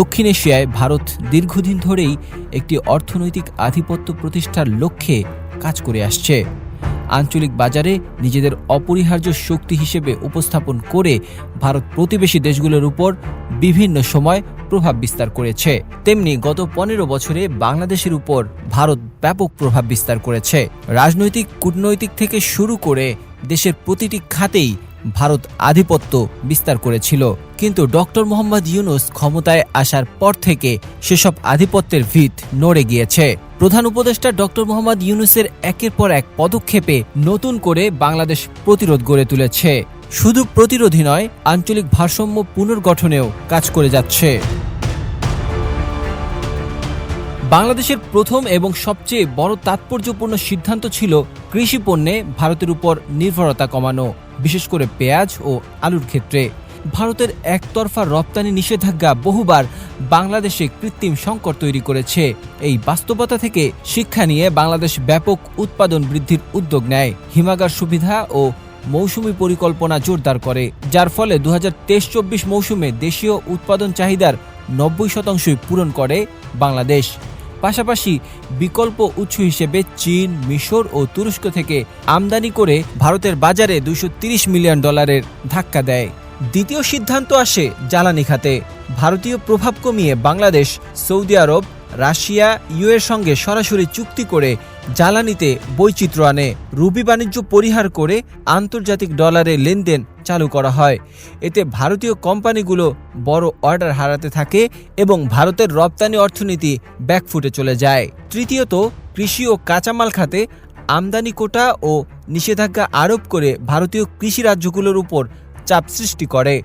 দক্ষিণ এশিয়ায় ভারত দীর্ঘদিন ধরেই একটি অর্থনৈতিক আধিপত্য প্রতিষ্ঠার লক্ষ্যে কাজ করে আসছে। আঞ্চলিক বাজারে নিজেদের অপরিহার্য শক্তি হিসেবে উপস্থাপন করে ভারত প্রতিবেশী দেশগুলোর উপর বিভিন্ন সময় প্রভাব বিস্তার করেছে। তেমনি গত পনেরো বছরে বাংলাদেশের উপর ভারত ব্যাপক প্রভাব বিস্তার করেছে। রাজনৈতিক, কূটনৈতিক থেকে শুরু করে দেশের প্রতিটি খাতেই ভারত আধিপত্য বিস্তার করেছিল। কিন্তু ডক্টর মোহাম্মদ ইউনুস ক্ষমতায় আসার পর থেকে সেসব আধিপত্যের ভিত নড়ে গিয়েছে। প্রধান উপদেষ্টা ডক্টর মোহাম্মদ ইউনুসের একের পর এক পদক্ষেপে নতুন করে বাংলাদেশ প্রতিরোধ গড়ে তুলেছে। শুধু প্রতিরোধী নয়, আঞ্চলিক ভারসাম্য পুনর্গঠনেও কাজ করে যাচ্ছে। বাংলাদেশের প্রথম এবং সবচেয়ে বড় তাৎপর্যপূর্ণ সিদ্ধান্ত ছিল কৃষি পণ্যে ভারতের উপর নির্ভরতা কমানো, বিশেষ করে পেঁয়াজ ও আলুর ক্ষেত্রে। ভারতের একতরফা রপ্তানি নিষেধাজ্ঞা বহুবার বাংলাদেশে কৃত্রিম সংকট তৈরি করেছে। এই বাস্তবতা থেকে শিক্ষা নিয়ে বাংলাদেশ ব্যাপক উৎপাদন বৃদ্ধির উদ্যোগ নেয়। হিমাগার সুবিধা ও মৌসুমি পরিকল্পনা জোরদার করে, যার ফলে দু হাজার মৌসুমে দেশীয় উৎপাদন চাহিদার নব্বই শতাংশই পূরণ করে বাংলাদেশ। পাশাপাশি বিকল্প উৎস হিসেবে চীন, মিশর ও তুরস্ক থেকে আমদানি করে ভারতের বাজারে দুশো মিলিয়ন ডলারের ধাক্কা দেয়। দ্বিতীয় সিদ্ধান্ত আসে জ্বালানি খাতে। ভারতীয় প্রভাব কমিয়ে বাংলাদেশ, সৌদি আরব, রাশিয়া ইউএর সঙ্গে সরাসরি চুক্তি করে জ্বালানিতে বৈচিত্র্য আনে। রুবি বাণিজ্য পরিহার করে আন্তর্জাতিক ডলারে লেনদেন চালু করা হয়। এতে ভারতীয় কোম্পানিগুলো বড় অর্ডার হারাতে থাকে এবং ভারতের রপ্তানি অর্থনীতি ব্যাকফুটে চলে যায়। তৃতীয়ত, কৃষি ও কাঁচামাল খাতে আমদানি কোটা ও নিষেধাজ্ঞা আরোপ করে ভারতীয় কৃষি রাজ্যগুলোর উপর চাপ সৃষ্টি করে।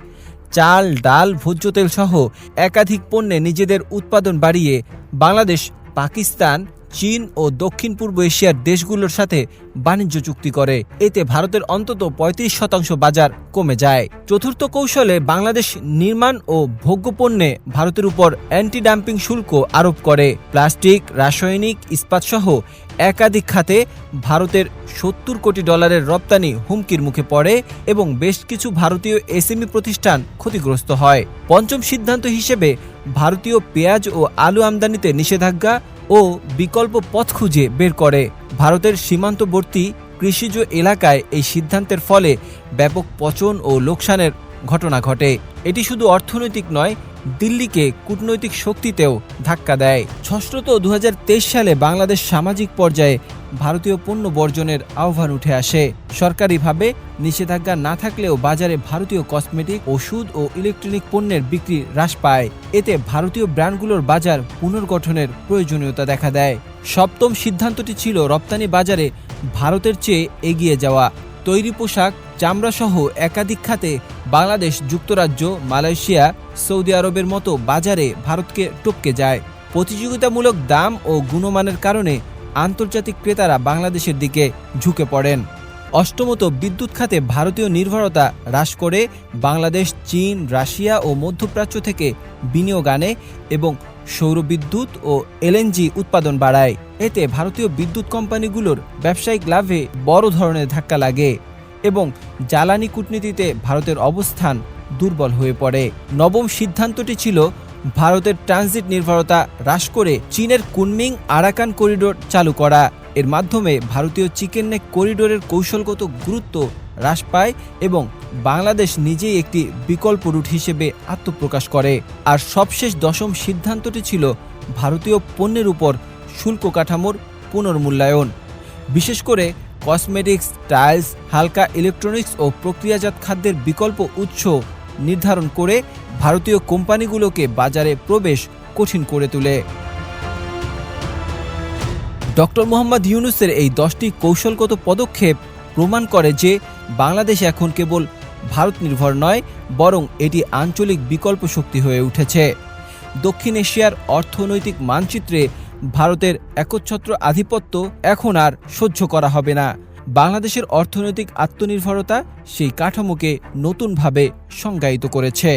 চাল, ডাল ভোজ্য তেল সহ একাধিক পণ্যে নিজেদের উৎপাদন বাড়িয়ে বাংলাদেশ, পাকিস্তান চীন ও দক্ষিণ পূর্ব এশিয়ার দেশগুলোর সাথে বাণিজ্য চুক্তি করে। এতে ভারতের অন্তত পঁয়ত্রিশ শতাংশ বাজার কমে যায়। চতুর্থ কৌশলে বাংলাদেশ নির্মাণ ও ভোগ্যপণ্যে ভারতের উপর অ্যান্টি ডাম্পিং শুল্ক আরোপ করে। প্লাস্টিক, রাসায়নিক ইস্পাত সহ একাধিক খাতে ভারতের সত্তর কোটি ডলারের রপ্তানি হুমকির মুখে পড়ে এবং বেশ কিছু ভারতীয় এসএমই প্রতিষ্ঠান ক্ষতিগ্রস্ত হয়। পঞ্চম সিদ্ধান্ত হিসেবে ভারতীয় পেঁয়াজ ও আলু আমদানিতে নিষেধাজ্ঞা ও বিকল্প পথ খুঁজে বের করে। ভারতের সীমান্তবর্তী কৃষিজ এলাকায় এই সিদ্ধান্তের ফলে ব্যাপক পচন ও লোকসানের ঘটনা ঘটে। এটি শুধু অর্থনৈতিক নয়, দিল্লিকে কূটনৈতিক শক্তিতেও ধাক্কা দেয়। ষষ্ঠত দু হাজার তেইশ সালে বাংলাদেশ সামাজিক পর্যায়ে ভারতীয় পণ্য বর্জনের আহ্বান উঠে আসে। সরকারিভাবে নিষেধাজ্ঞা না থাকলেও বাজারে ভারতীয় কসমেটিক, ওষুধ ও ইলেকট্রনিক পণ্যের বিক্রি হ্রাস পায়। এতে ভারতীয় ব্র্যান্ডগুলোর বাজার পুনর্গঠনের প্রয়োজনীয়তা দেখা দেয়। সপ্তম সিদ্ধান্তটি ছিল রপ্তানি বাজারে ভারতের চেয়ে এগিয়ে যাওয়া। তৈরি পোশাক চামড়াসহ একাধিক খাতে বাংলাদেশ যুক্তরাজ্য, মালয়েশিয়া, সৌদি আরবের মতো বাজারে ভারতকে টপকে যায়। প্রতিযোগিতামূলক দাম ও গুণমানের কারণে আন্তর্জাতিক ক্রেতারা বাংলাদেশের দিকে ঝুঁকে পড়েন। অষ্টমত, বিদ্যুৎ খাতে ভারতীয় নির্ভরতা হ্রাস করে বাংলাদেশ, চীন, রাশিয়া ও মধ্যপ্রাচ্য থেকে বিনিয়োগ আনে এবং সৌরবিদ্যুৎ ও এলএনজি উৎপাদন বাড়ায়। এতে ভারতীয় বিদ্যুৎ কোম্পানিগুলোর ব্যবসায়িক লাভে বড় ধরনের ধাক্কা লাগে এবং জ্বালানি কূটনীতিতে ভারতের অবস্থান দুর্বল হয়ে পড়ে। নবম সিদ্ধান্তটি ছিল ভারতের ট্রানজিট নির্ভরতা হ্রাস করে চীনের কুনমিং আরাকান করিডোর চালু করা। এর মাধ্যমে ভারতীয় চিকেন নেক করিডোরের কৌশলগত গুরুত্ব হ্রাস পায় এবং বাংলাদেশ নিজেই একটি বিকল্প রুট হিসেবে আত্মপ্রকাশ করে। আর সবশেষ দশম সিদ্ধান্তটি ছিল ভারতীয় পণ্যের উপর শুল্ক কাঠামোর পুনর্মূল্যায়ন। বিশেষ করে কসমেটিক্স টাইলস হালকা ইলেকট্রনিক্স ও প্রক্রিয়াজাত খাদ্যের বিকল্প উৎস নির্ধারণ করে ভারতীয় কোম্পানিগুলোকে বাজারে প্রবেশ কঠিন করে তোলে। ডক্টর মোহাম্মদ ইউনুসের এই দশটি কৌশলগত পদক্ষেপ প্রমাণ করে যে বাংলাদেশ এখন কেবল ভারত নির্ভর নয়, বরং এটি আঞ্চলিক বিকল্প শক্তি হয়ে উঠেছে। দক্ষিণ এশিয়ার অর্থনৈতিক মানচিত্রে ভারতের একচ্ছত্র আধিপত্য এখন আর সহ্য করা হবে না। বাংলাদেশের অর্থনৈতিক আত্মনির্ভরতা সেই কাঠামোকে নতুনভাবে সংজ্ঞায়িত করেছে।